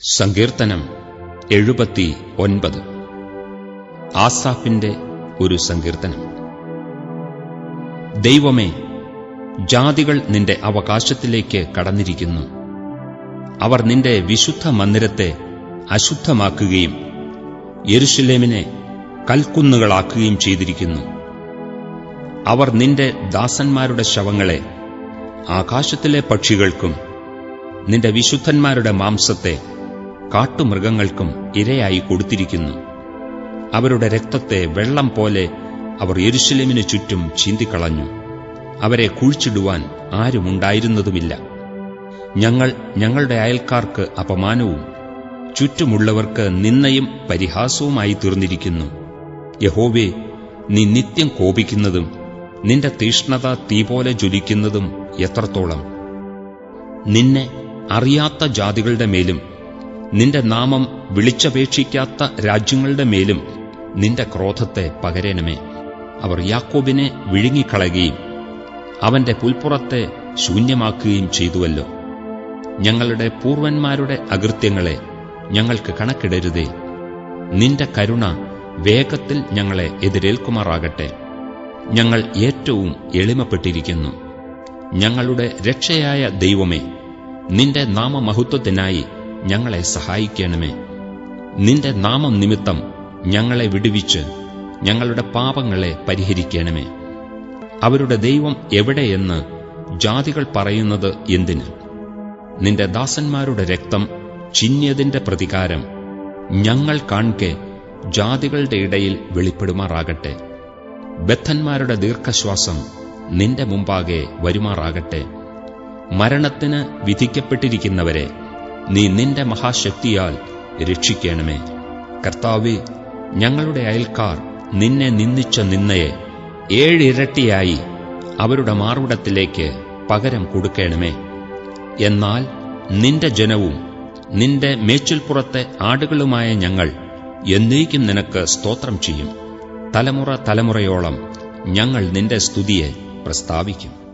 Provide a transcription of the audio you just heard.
സങ്കീർത്തനം എഴുപത്തി ഒൻപത് ആസാഫിന്റെ ഒരു സങ്കീർത്തനം. ദൈവമേ ജാതികൾ നിന്റെ അവകാശത്തിലേക്ക് കടന്നിരിക്കുന്നു. അവർ നിന്റെ വിശുദ്ധ മന്ദിരത്തെ അശുദ്ധമാക്കുകയും യെരുഷലേമിനെ കൽക്കുന്നുകളാക്കുകയും ചെയ്തിരിക്കുന്നു. അവർ നിന്റെ ദാസന്മാരുടെ ശവങ്ങളെ ആകാശത്തിലെ പക്ഷികൾക്കും നിന്റെ വിശുദ്ധന്മാരുടെ മാംസത്തെ കാട്ടുമൃഗങ്ങൾക്കും ഇരയായി കൊടുത്തിരിക്കുന്നു. അവരുടെ രക്തത്തെ വെള്ളം പോലെ അവർ യെരുശലേമിനു ചുറ്റും ചീന്തിക്കളഞ്ഞു. അവരെ കുഴിച്ചിടുവാൻ ആരുമുണ്ടായിരുന്നതുമില്ല. ഞങ്ങൾ ഞങ്ങളുടെ അയൽക്കാർക്ക് അപമാനവും ചുറ്റുമുള്ളവർക്ക് നിന്നയും പരിഹാസവുമായി തീർന്നിരിക്കുന്നു. യഹോവേ നീ നിത്യം കോപിക്കുന്നതും നിന്റെ തീഷ്ണത തീ പോലെ ജ്വലിക്കുന്നതും എത്രത്തോളം? നിന്നെ അറിയാത്ത ജാതികളുടെ മേലും നിന്റെ നാമം വിളിച്ചപേക്ഷിക്കാത്ത രാജ്യങ്ങളുടെ മേലും നിന്റെ ക്രോധത്തെ പകരേണമേ. അവർ യാക്കോബിനെ വിഴുങ്ങിക്കളയുകയും അവന്റെ പുൽപ്പുറത്തെ ശൂന്യമാക്കുകയും ചെയ്തുവല്ലോ. ഞങ്ങളുടെ പൂർവന്മാരുടെ അകൃത്യങ്ങളെ ഞങ്ങൾക്ക് കണക്കിടരുതേ. നിന്റെ കരുണ വേഗത്തിൽ ഞങ്ങളെ എതിരേൽക്കുമാറാകട്ടെ. ഞങ്ങൾ ഏറ്റവും എളിമപ്പെട്ടിരിക്കുന്നു. ഞങ്ങളുടെ രക്ഷയായ ദൈവമേ നിന്റെ നാമമഹത്വത്തിനായി ഞങ്ങളെ സഹായിക്കണമേ. നിന്റെ നാമം നിമിത്തം ഞങ്ങളെ വിടുവിച്ച് ഞങ്ങളുടെ പാപങ്ങളെ പരിഹരിക്കണമേ. അവരുടെ ദൈവം എവിടെയെന്ന് ജാതികൾ പറയുന്നത് എന്തിന്? നിന്റെ ദാസന്മാരുടെ രക്തം ചിന്യതിന്റെ പ്രതികാരം ഞങ്ങൾ കാൺകെ ജാതികളുടെ ഇടയിൽ വെളിപ്പെടുമാറാകട്ടെ. ബദ്ധന്മാരുടെ ദീർഘശ്വാസം നിന്റെ മുമ്പാകെ വരുമാറാകട്ടെ. മരണത്തിന് വിധിക്കപ്പെട്ടിരിക്കുന്നവരെ നീ നിന്റെ മഹാശക്തിയാൽ രക്ഷിക്കണമേ. കർത്താവെ ഞങ്ങളുടെ അയൽക്കാർ നിന്നെ നിന്ദിച്ച നിന്നയെ ഏഴിരട്ടിയായി അവരുടെ മാറുടത്തിലേക്ക് പകരം കൊടുക്കണമേ. എന്നാൽ നിന്റെ ജനവും നിന്റെ മേച്ചിൽപ്പുറത്തെ ആടുകളുമായ ഞങ്ങൾ എന്നേക്കും നിനക്ക് സ്തോത്രം ചെയ്യും. തലമുറ തലമുറയോളം ഞങ്ങൾ നിന്റെ സ്തുതിയെ പ്രസ്താവിക്കും.